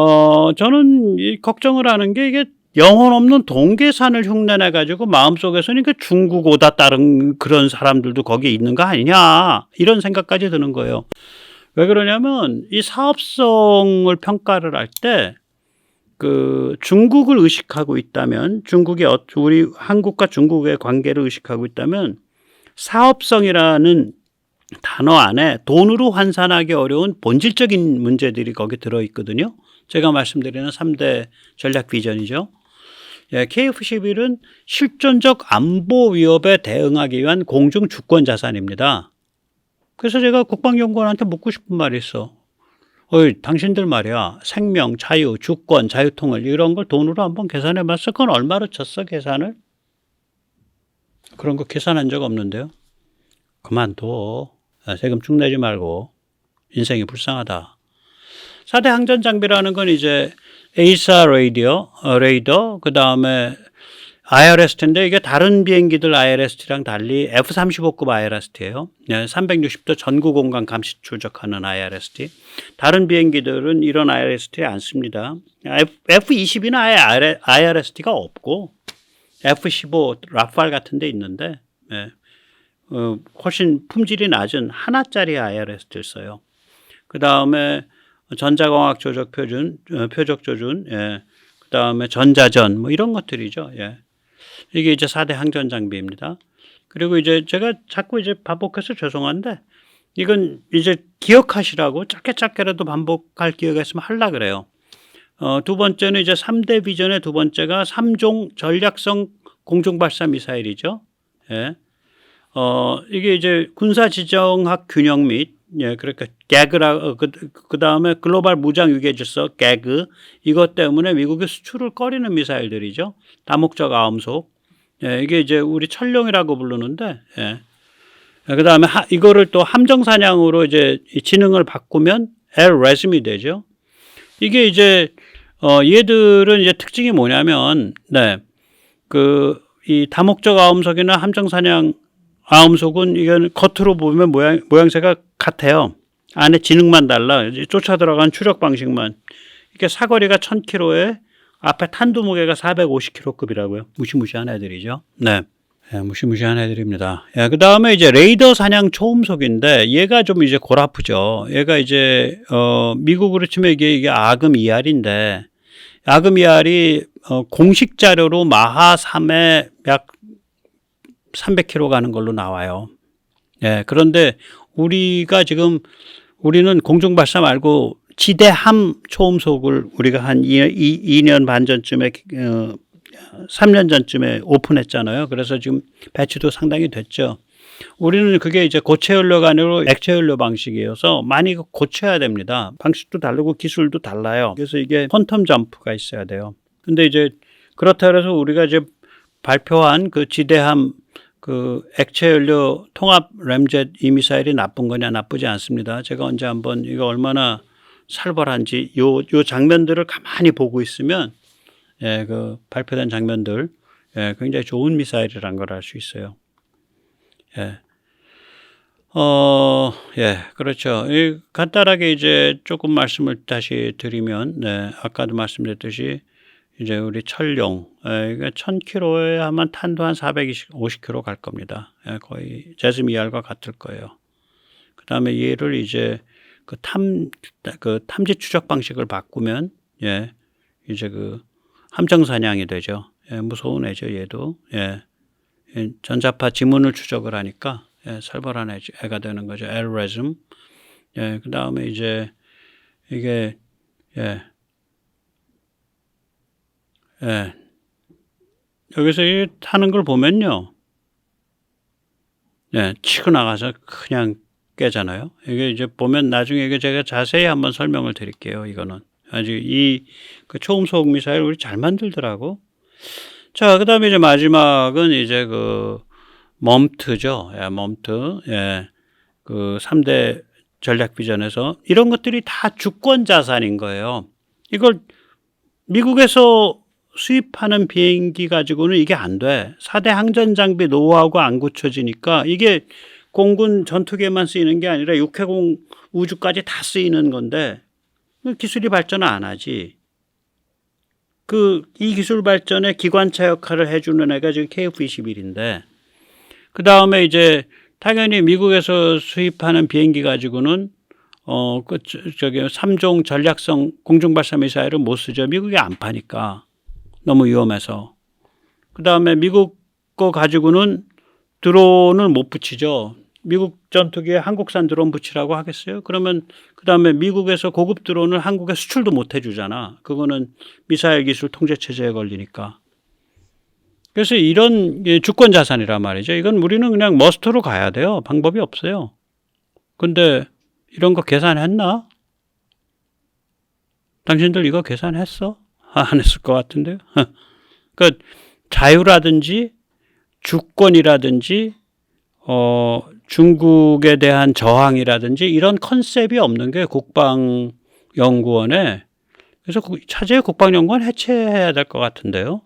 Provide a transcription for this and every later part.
어, 저는 이 걱정을 하는 게 이게 영혼 없는 동계산을 흉내내 가지고 마음속에서는 그 중국 오다 따른 그런 사람들도 거기에 있는 거 아니냐 이런 생각까지 드는 거예요. 왜 그러냐면 이 사업성을 평가를 할 때 그 중국을 의식하고 있다면 중국이 어- 우리 한국과 중국의 관계를 의식하고 있다면 사업성이라는 단어 안에 돈으로 환산하기 어려운 본질적인 문제들이 거기 들어 있거든요. 제가 말씀드리는 3대 전략 비전이죠. 예, KF11은 실존적 안보 위협에 대응하기 위한 공중 주권 자산입니다. 그래서 제가 국방연구원한테 묻고 싶은 말이 있어. 어이, 당신들 말이야. 생명, 자유, 주권, 자유통일 이런 걸 돈으로 한번 계산해 봤어? 그건 얼마로 쳤어, 계산을? 그런 거 계산한 적 없는데요. 그만둬. 아, 세금 쭉 내지 말고. 인생이 불쌍하다. 4대 항전 장비라는 건 이제 에이사 레이디어, 어, 레이더, 그 다음에 IRST인데 이게 다른 비행기들 IRST랑 달리 F-35급 IRST예요. 360도 전구 공간 감시 추적하는 IRST. 다른 비행기들은 이런 IRST 안 씁니다. F-22는 아예 IRST가 없고 F-15 라팔 같은 데 있는데 예. 어, 훨씬 품질이 낮은 하나짜리 IRST를 써요. 그 다음에 전자공학 조작 표준, 어, 표적 조준, 예. 그 다음에 전자전, 뭐 이런 것들이죠. 예. 이게 이제 4대 항전 장비입니다. 그리고 이제 제가 자꾸 이제 반복해서 죄송한데 이건 이제 기억하시라고 짧게 짧게라도 반복할 기회가 있으면 하려 그래요. 어, 두 번째는 이제 3대 비전의 두 번째가 3종 전략성 공중발사 미사일이죠. 예. 어, 이게 이제 군사 지정학 균형 및 예, 그러니까 개그라 어, 그, 그 다음에 글로벌 무장 위계 질서 개그 이것 때문에 미국이 수출을 꺼리는 미사일들이죠. 다목적 아음속. 예, 이게 이제 우리 철룡이라고 부르는데 예. 그 다음에 이거를 또 함정 사냥으로 이제 이 지능을 바꾸면 L 레즘이 되죠. 이게 이제 어 얘들은 이제 특징이 뭐냐면 네. 그 이 다목적 아음속이나 함정 사냥 아음속은 이건 겉으로 보면 모양 모양새가 같아요. 안에 지능만 달라. 쫓아 들어간 추적 방식만. 이게 사거리가 1000km에 앞에 탄두 무게가 450kg급이라고요. 무시무시한 애들이죠. 네. 예, 무시무시한 애들입니다. 예, 그 다음에 이제 레이더 사냥 초음속인데 얘가 좀 이제 골아프죠. 얘가 이제 어 미국으로 치면 이게 이게 아금 ER인데 아금 ER이 어 공식 자료로 마하 3에 약 300km 가는 걸로 나와요. 예, 그런데 우리가 지금 우리는 공중발사 말고 지대함 초음속을 우리가 한 2, 2, 년반 전쯤에 어, 3년 전쯤에 오픈했잖아요. 그래서 지금 배치도 상당히 됐죠. 우리는 그게 이제 고체 연료가 아니고 액체 연료 방식이어서 많이 고쳐야 됩니다. 방식도 다르고 기술도 달라요. 그래서 이게 퀀텀 점프가 있어야 돼요. 근데 이제 그렇다 그래서 우리가 이제 발표한 그 지대함 그 액체 연료 통합 램젯 이 미사일이 나쁜 거냐 나쁘지 않습니다. 제가 언제 한번 이거 얼마나 살벌한지 요, 요 장면들을 가만히 보고 있으면 예, 그 발표된 장면들 예, 굉장히 좋은 미사일이란 걸 알 수 있어요. 예. 어, 예, 그렇죠. 이 간단하게 이제 조금 말씀을 다시 드리면, 네, 아까도 말씀드렸듯이 이제 우리 철룡, 예, 이게 1000km에 하면 탄도 한 450km 갈 겁니다. 예, 거의 제스미 ER과 같을 거예요. 그 다음에 얘를 이제 그 탐, 그 탐지 추적 방식을 바꾸면, 예, 이제 그 함정 사냥이 되죠. 예, 무서운 애죠, 얘도. 예. 예, 전자파 지문을 추적을 하니까 예, 살벌한 애, 애가 되는 거죠. 엘레즘. 예, 그 다음에 이제 이게 예, 예. 여기서 이 타는 걸 보면요. 예, 치고 나가서 그냥 깨잖아요. 이게 이제 보면 나중에 이게 제가 자세히 한번 설명을 드릴게요. 이거는. 아주 이그 초음속 미사일 우리 잘 만들더라고. 자, 그 다음에 이제 마지막은 이제 그 멈트죠. 예, 멈트. 예. 그 3대 전략 비전에서 이런 것들이 다 주권 자산인 거예요. 이걸 미국에서 수입하는 비행기 가지고는 이게 안 돼. 4대 항전 장비 노하우가 안 고쳐지니까 이게 공군 전투기에만 쓰이는 게 아니라 육해공 우주까지 다 쓰이는 건데 기술이 발전을 안 하지. 그 이 기술 발전에 기관차 역할을 해주는 애가 지금 KF-21인데 그 다음에 이제 당연히 미국에서 수입하는 비행기 가지고는 어, 그, 저, 저기, 3종 전략성 공중 발사 미사일을 못 쓰죠. 미국이 안 파니까. 너무 위험해서. 그 다음에 미국 거 가지고는 드론을 못 붙이죠. 미국 전투기에 한국산 드론 붙이라고 하겠어요? 그러면 그 다음에 미국에서 고급 드론을 한국에 수출도 못 해주잖아. 그거는 미사일 기술 통제 체제에 걸리니까. 그래서 이런 게 주권 자산이란 말이죠. 이건 우리는 그냥 머스트로 가야 돼요. 방법이 없어요. 근데 이런 거 계산했나? 당신들 이거 계산했어? 안 했을 것 같은데요. 그러니까 자유라든지 주권이라든지 어 중국에 대한 저항이라든지 이런 컨셉이 없는 게 국방연구원에 그래서 차제의 국방연구원 해체해야 될 것 같은데요.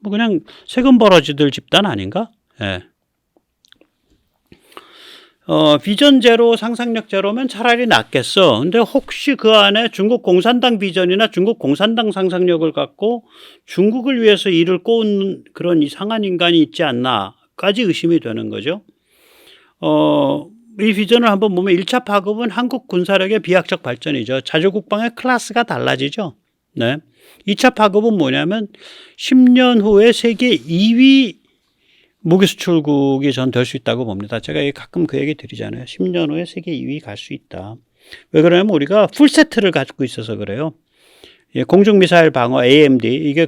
뭐 그냥 세금 벌어지들 집단 아닌가? 예. 어, 비전 제로, 상상력 제로면 차라리 낫겠어. 근데 혹시 그 안에 중국 공산당 비전이나 중국 공산당 상상력을 갖고 중국을 위해서 일을 꼬는 그런 이상한 인간이 있지 않나까지 의심이 되는 거죠. 어, 이 비전을 한번 보면 1차 파급은 한국 군사력의 비약적 발전이죠. 자주국방의 클래스가 달라지죠. 네. 2차 파급은 뭐냐면 10년 후에 세계 2위 무기 수출국이 전 될 수 있다고 봅니다. 제가 가끔 그 얘기 드리잖아요. 10년 후에 세계 2위 갈 수 있다. 왜 그러냐면 우리가 풀세트를 가지고 있어서 그래요. 예, 공중미사일 방어 AMD 이게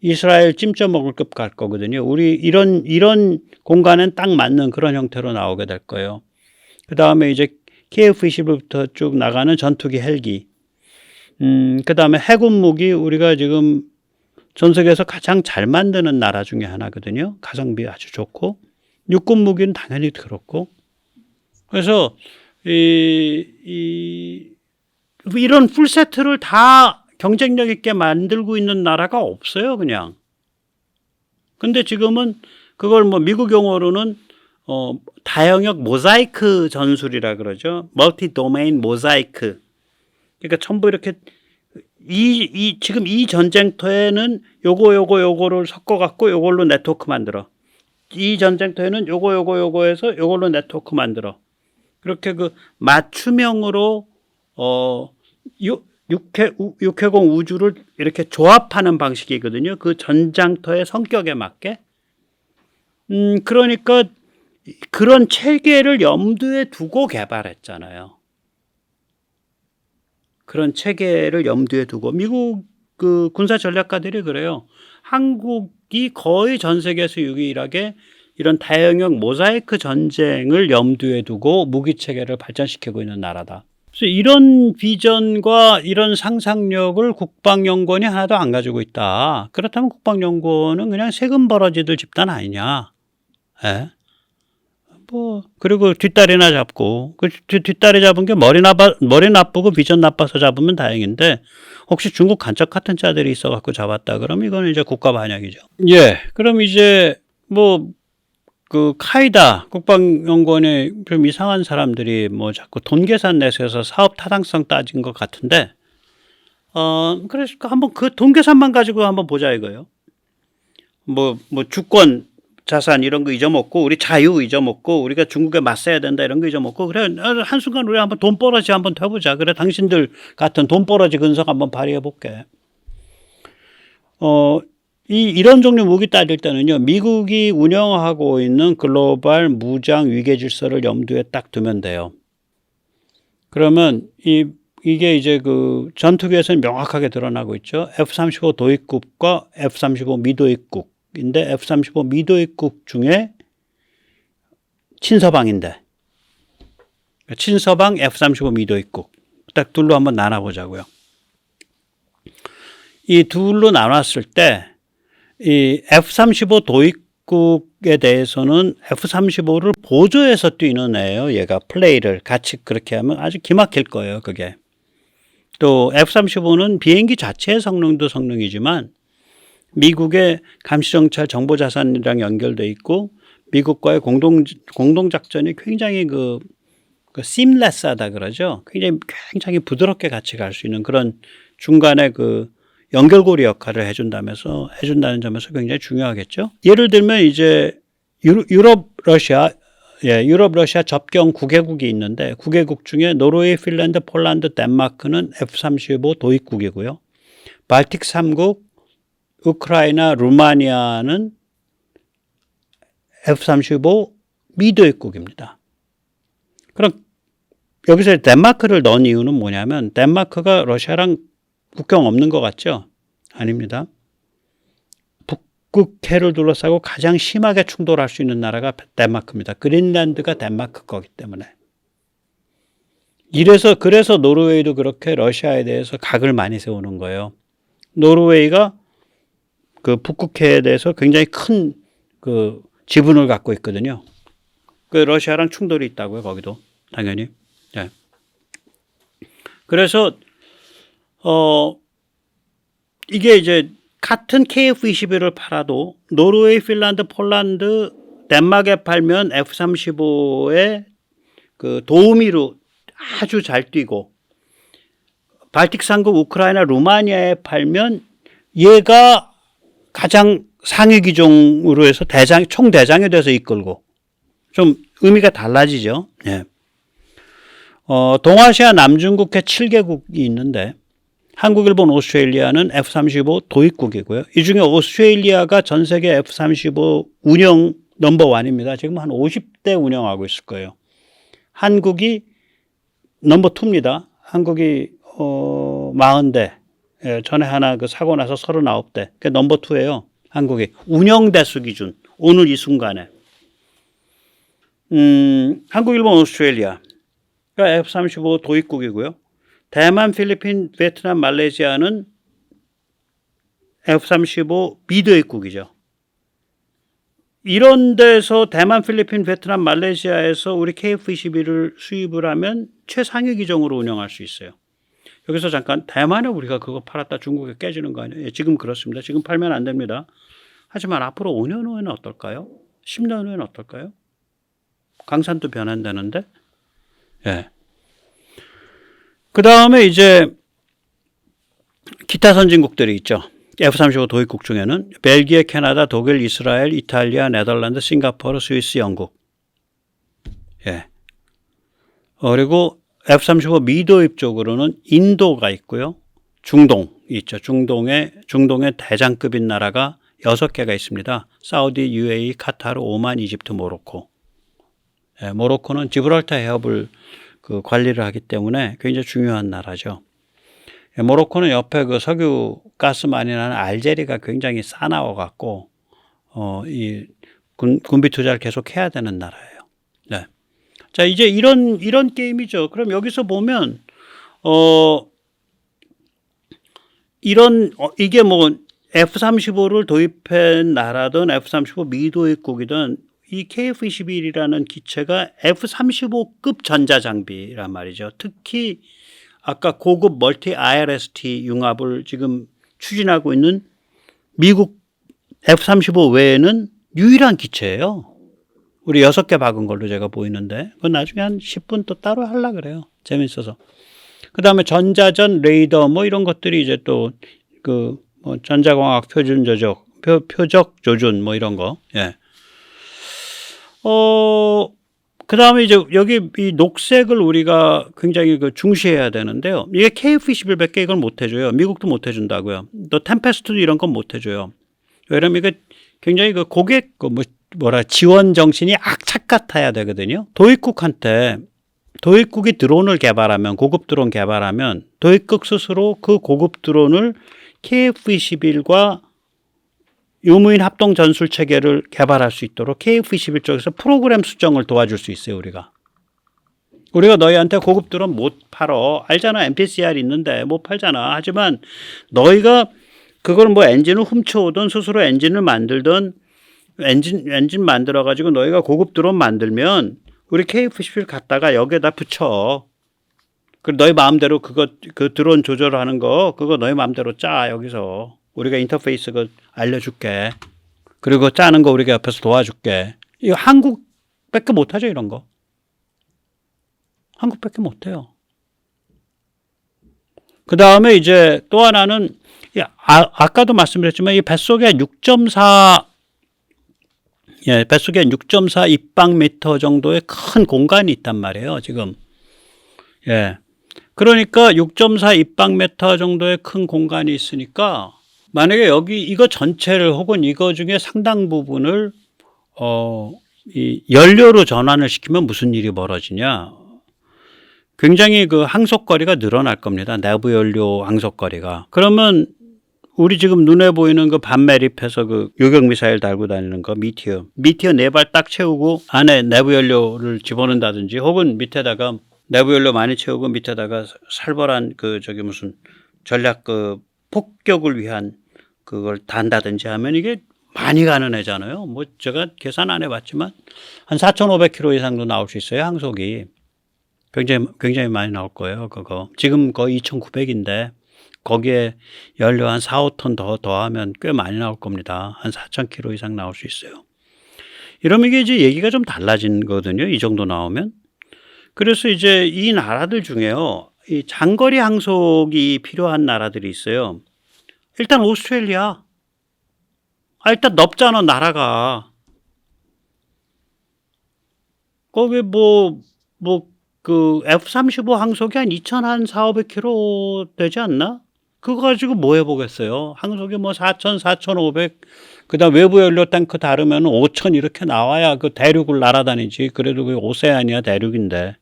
이스라엘 찜쪄 먹을 급 갈 거거든요. 우리 이런 이런 공간엔 딱 맞는 그런 형태로 나오게 될 거예요. 그 다음에 이제 KF-21부터 쭉 나가는 전투기 헬기. 음, 그 다음에 해군 무기 우리가 지금 전 세계에서 가장 잘 만드는 나라 중에 하나거든요. 가성비 아주 좋고 육군 무기는 당연히 그렇고 그래서 이, 이 이런 풀 세트를 다 경쟁력 있게 만들고 있는 나라가 없어요, 그냥. 근데 지금은 그걸 뭐 미국 용어로는 어, 다영역 모자이크 전술이라 그러죠. 멀티 도메인 모자이크. 그러니까 전부 이렇게 이, 이, 지금 이 전쟁터에는 요거, 요거, 요거를 섞어갖고 요걸로 네트워크 만들어. 이 전쟁터에는 요거, 요거, 요거 해서 요걸로 네트워크 만들어. 그렇게 그 맞춤형으로, 어, 유, 육해, 육해공 우주를 이렇게 조합하는 방식이거든요. 그 전장터의 성격에 맞게. 음, 그러니까 그런 체계를 염두에 두고 개발했잖아요. 그런 체계를 염두에 두고 미국 그 군사 전략가들이 그래요. 한국이 거의 전 세계에서 유일하게 이런 다영역 모자이크 전쟁을 염두에 두고 무기 체계를 발전시키고 있는 나라다. 그래서 이런 비전과 이런 상상력을 국방연구원이 하나도 안 가지고 있다. 그렇다면 국방연구원은 그냥 세금 벌어지들 집단 아니냐. 예? 뭐 그리고 뒷다리나 잡고 그 뒷다리 잡은 게 머리 나빠 머리 나쁘고 비전 나빠서 잡으면 다행인데 혹시 중국 간첩 같은 자들이 있어 갖고 잡았다 그러면 이거는 이제 국가 반역이죠. 예. 그럼 이제 뭐 그 카이다 국방연구원에 좀 이상한 사람들이 뭐 자꾸 돈 계산 내세워서 사업 타당성 따진 것 같은데 어 그래서 한번 그 돈 계산만 가지고 한번 보자 이거요. 뭐뭐 주권 자산 이런 거 잊어먹고 우리 자유 잊어먹고 우리가 중국에 맞서야 된다 이런 거 잊어먹고 그래 한순간 우리 한번 돈벌어지 한번 해보자. 그래 당신들 같은 돈벌어지 근성 한번 발휘해 볼게. 어, 이 이런 종류 무기 따질 때는요 미국이 운영하고 있는 글로벌 무장 위계 질서를 염두에 딱 두면 돼요. 그러면 이 이게 이제 그 전투기에서는 명확하게 드러나고 있죠. F-35 도입국과 F-35 미도입국 인데 F-35 미도 입국 중에 친서방인데 친서방 F-35 미도 입국 딱 둘로 한번 나눠보자고요. 이 둘로 나눴을 때 이 F-35 도입국에 대해서는 F-35를 보조해서 뛰는 애예요. 얘가 플레이를 같이 그렇게 하면 아주 기막힐 거예요. 그게. 또 F-35는 비행기 자체의 성능도 성능이지만 미국의 감시정찰 정보자산이랑 연결돼 있고 미국과의 공동 공동 작전이 굉장히 그그 seamless하다 그러죠. 굉장히 굉장히 부드럽게 같이 갈 수 있는 그런 중간에 그 연결고리 역할을 해준다면서 해준다는 점에서 굉장히 중요하겠죠. 예를 들면 이제 유- 유럽 러시아 예, 유럽 러시아 접경 9개국이 있는데 9개국 중에 노르웨이, 핀란드, 폴란드, 덴마크는 F-35 도입국이고요. 발틱 3국, 우크라이나, 루마니아는 F-35 미도입국입니다. 그럼 여기서 덴마크를 넣은 이유는 뭐냐면 덴마크가 러시아랑 국경 없는 것 같죠? 아닙니다. 북극해를 둘러싸고 가장 심하게 충돌할 수 있는 나라가 덴마크입니다. 그린란드가 덴마크 거기 때문에. 이래서 그래서 노르웨이도 그렇게 러시아에 대해서 각을 많이 세우는 거예요. 노르웨이가 그 북극해에 대해서 굉장히 큰 그 지분을 갖고 있거든요. 그 러시아랑 충돌이 있다고요, 거기도 당연히. 네. 그래서 어 이게 이제 같은 KF-21을 팔아도 노르웨이, 핀란드, 폴란드, 덴마크에 팔면 F-35의 그 도우미로 아주 잘 뛰고 발틱 상국 우크라이나, 루마니아에 팔면 얘가 가장 상위 기종으로 해서 대장 총 대장이 돼서 이끌고 좀 의미가 달라지죠. 예. 어, 동아시아 남중국해 7개국이 있는데 한국, 일본, 오스트레일리아는 F-35 도입국이고요. 이 중에 오스트레일리아가 전 세계 F-35 운영 넘버 원입니다. 지금 한 50대 운영하고 있을 거예요. 한국이 넘버 투입니다. 한국이 어 40대. 예, 전에 하나 그 사고 나서 39대. 그 넘버 투예요. 한국이 운영 대수 기준 오늘 이 순간에. 음, 한국, 일본, 오스트레일리아. 가 F-35 도입국이고요. 대만, 필리핀, 베트남, 말레이시아는 F-35 미도입국이죠. 이런 데서 대만, 필리핀, 베트남, 말레이시아에서 우리 KF-21을 수입을 하면 최상위 기종으로 운영할 수 있어요. 여기서 잠깐 대만에 우리가 그거 팔았다 중국에 깨지는 거 아니에요? 예, 지금 그렇습니다. 지금 팔면 안 됩니다. 하지만 앞으로 5년 후에는 어떨까요? 10년 후에는 어떨까요? 강산도 변한다는데. 예. 그 다음에 이제 기타 선진국들이 있죠. F-35 도입국 중에는 벨기에, 캐나다, 독일, 이스라엘, 이탈리아, 네덜란드, 싱가포르, 스위스, 영국. 예. 어, 그리고 F-35 미도입 쪽으로는 인도가 있고요. 중동 있죠. 중동에 중동의 대장급인 나라가 여섯 개가 있습니다. 사우디, UAE, 카타르, 오만, 이집트, 모로코. 예, 모로코는 지브랄타 해협을 그 관리를 하기 때문에 굉장히 중요한 나라죠. 예, 모로코는 옆에 그 석유 가스 많이 나는 알제리가 굉장히 싸나워 갖고 어 이 군비 투자를 계속 해야 되는 나라예요. 네. 자, 이제 이런 이런 게임이죠. 그럼 여기서 보면 어 이런 어, 이게 뭐 F-35를 도입한 나라든 F-35 미도입국이든 이 KF-21이라는 기체가 F-35급 전자장비란 말이죠. 특히 아까 고급 멀티 IRST 융합을 지금 추진하고 있는 미국 F-35 외에는 유일한 기체예요. 우리 여섯 개 박은 걸로 제가 보이는데 그건 나중에 한 10분 또 따로 하려 그래요. 재밌어서. 그 다음에 전자전 레이더 뭐 이런 것들이 이제 또그 뭐 전자광학 표준 조적, 표, 표적 조준 뭐 이런 거. 예. 어, 그 다음에 이제 여기 이 녹색을 우리가 굉장히 그 중시해야 되는데요. 이게 KF-21밖에 이걸 못 해줘요. 미국도 못 해준다고요. 또 템페스트도 이런 건 못 해줘요. 왜냐면 이게 굉장히 그 고객 그 뭐, 뭐라 지원 정신이 악착 같아야 되거든요. 도입국한테 도입국이 드론을 개발하면 고급 드론 개발하면 도입국 스스로 그 고급 드론을 KF-21과 유무인 합동 전술 체계를 개발할 수 있도록 KF-21 쪽에서 프로그램 수정을 도와줄 수 있어요, 우리가. 우리가 너희한테 고급 드론 못 팔어. 알잖아. MPCR 있는데 못 팔잖아. 하지만 너희가 그걸 뭐 엔진을 훔쳐오든 스스로 엔진을 만들든 엔진 엔진 만들어 가지고 너희가 고급 드론 만들면 우리 KF-11 갖다가 여기에다 붙여. 그 너희 마음대로 그거 그 드론 조절하는 거 그거 너희 마음대로 짜 여기서 우리가 인터페이스 그 알려줄게. 그리고 짜는 거 우리가 옆에서 도와줄게. 이거 한국밖에 못하죠 이런 거. 한국밖에 못해요. 그 다음에 이제 또 하나는 이 아, 아까도 말씀드렸지만 이 뱃속에 6.4 예, 뱃속에 6.4 입방미터 정도의 큰 공간이 있단 말이에요, 지금. 예. 그러니까 6.4 입방미터 정도의 큰 공간이 있으니까 만약에 여기 이거 전체를 혹은 이거 중에 상당 부분을 어, 이 연료로 전환을 시키면 무슨 일이 벌어지냐? 굉장히 그 항속거리가 늘어날 겁니다. 내부 연료 항속거리가. 그러면 우리 지금 눈에 보이는 그 반매립해서 그 요격 미사일 달고 다니는 거 미티어. 미티어 네 발 딱 채우고 안에 내부 연료를 집어넣는다든지 혹은 밑에다가 내부 연료 많이 채우고 밑에다가 살벌한 그 저기 무슨 전략 그 폭격을 위한 그걸 단다든지 하면 이게 많이 가는 애잖아요. 뭐 제가 계산 안 해봤지만 한 4,500km 이상도 나올 수 있어요. 항속이. 굉장히 굉장히 많이 나올 거예요. 그거 지금 거의 2,900인데 거기에 연료 한 4, 5톤 더 더하면 꽤 많이 나올 겁니다. 한 4,000km 이상 나올 수 있어요. 이러면 이게 이제 얘기가 좀 달라진 거거든요. 이 정도 나오면. 그래서 이제 이 나라들 중에요. 이 장거리 항속이 필요한 나라들이 있어요. 일단 오스트레일리아. 아, 일단 넓잖아, 나라가. 거기 뭐, 뭐, 그 F-35 항속이 한 2,000, 4,500km 되지 않나? 그거 가지고 뭐 해보겠어요? 항속이 뭐 4,000, 4,500, 그 다음 외부 연료 탱크 다르면 5,000 이렇게 나와야 그 대륙을 날아다니지. 그래도 그 오세아니아 대륙인데.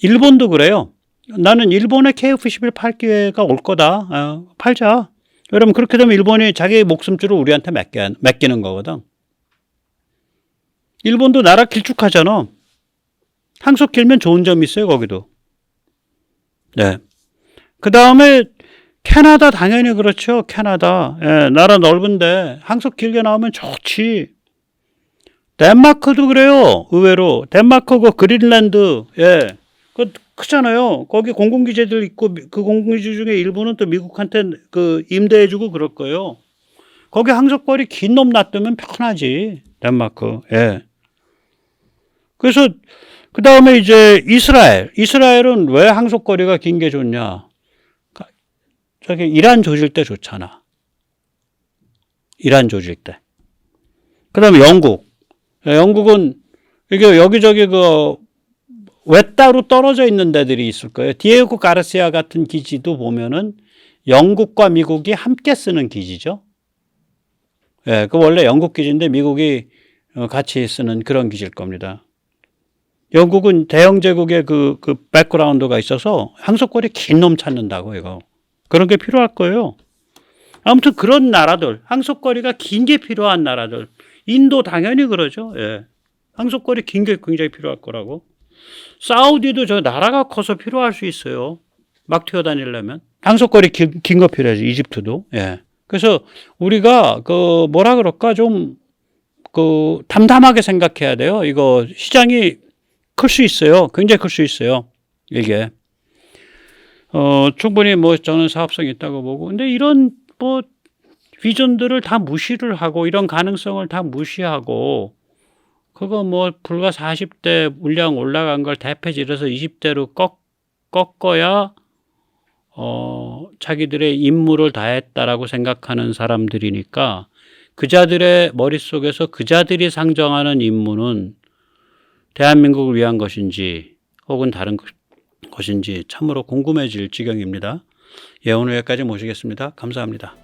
일본도 그래요. 나는 일본의 KF-11 팔 기회가 올 거다. 어, 팔자. 여러분 그렇게 되면 일본이 자기 목숨줄을 우리한테 맡겨, 맡기는 거거든. 일본도 나라 길쭉하잖아. 항속 길면 좋은 점이 있어요, 거기도. 네. 그 다음에 캐나다 당연히 그렇죠. 캐나다. 예, 나라 넓은데 항속 길게 나오면 좋지. 덴마크도 그래요. 의외로. 덴마크 그 그린란드. 예. 그 크잖아요. 거기 공군기지들 있고 그 공군기지 중에 일부는 또 미국한테 그 임대해주고 그럴 거예요. 거기 항속거리 긴놈 놔두면 편하지. 덴마크. 예. 그래서 그 다음에 이제 이스라엘. 이스라엘은 왜 항속거리가 긴 게 좋냐? 저기 이란 조질 때 좋잖아. 이란 조질 때. 그 다음에 영국. 예, 영국은 이게 여기저기 그 외따로 떨어져 있는 데들이 있을 거예요. 디에고 가르시아 같은 기지도 보면은 영국과 미국이 함께 쓰는 기지죠. 예, 그 원래 영국 기지인데 미국이 어, 같이 쓰는 그런 기지일 겁니다. 영국은 대영 제국의 그, 그 백그라운드가 있어서 항속거리 긴 놈 찾는다고 이거. 그런 게 필요할 거예요. 아무튼 그런 나라들, 항속거리가 긴 게 필요한 나라들. 인도 당연히 그러죠. 예. 항속거리 긴 게 굉장히 필요할 거라고. 사우디도 저 나라가 커서 필요할 수 있어요. 막 튀어다니려면. 항속거리 긴 거 필요하죠. 이집트도. 예. 그래서 우리가 그 뭐라 그럴까 좀 그 담담하게 생각해야 돼요. 이거 시장이 클 수 있어요. 굉장히 클 수 있어요. 이게. 어, 충분히 뭐 저는 사업성이 있다고 보고. 근데 이런 뭐 비전들을 다 무시를 하고 이런 가능성을 다 무시하고 그거 뭐 불과 40대 물량 올라간 걸 대패질해서 20대로 꺾, 꺾어야 어, 자기들의 임무를 다했다라고 생각하는 사람들이니까 그자들의 머릿속에서 그자들이 상정하는 임무는 대한민국을 위한 것인지 혹은 다른 것인지 참으로 궁금해질 지경입니다. 예, 오늘 여기까지 모시겠습니다. 감사합니다.